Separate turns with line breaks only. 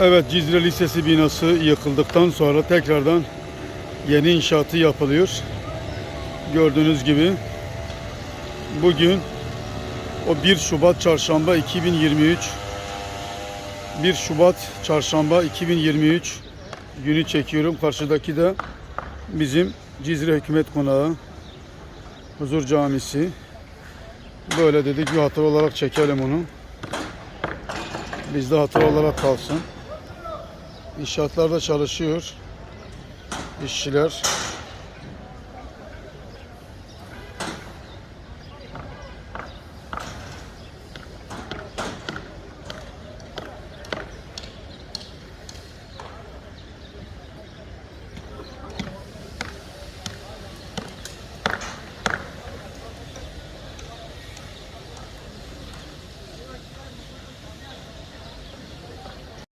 Evet Cizre Lisesi binası yıkıldıktan sonra tekrardan yeni inşaatı yapılıyor. Gördüğünüz gibi bugün o 1 Şubat Çarşamba 2023 1 Şubat Çarşamba 2023 günü çekiyorum. Karşıdaki de bizim Cizre Hükümet Konağı Huzur Camisi. Böyle dedik bir hatır olarak çekelim onu. Bizde hatır olarak kalsın. İnşaatlarda çalışıyor işçiler.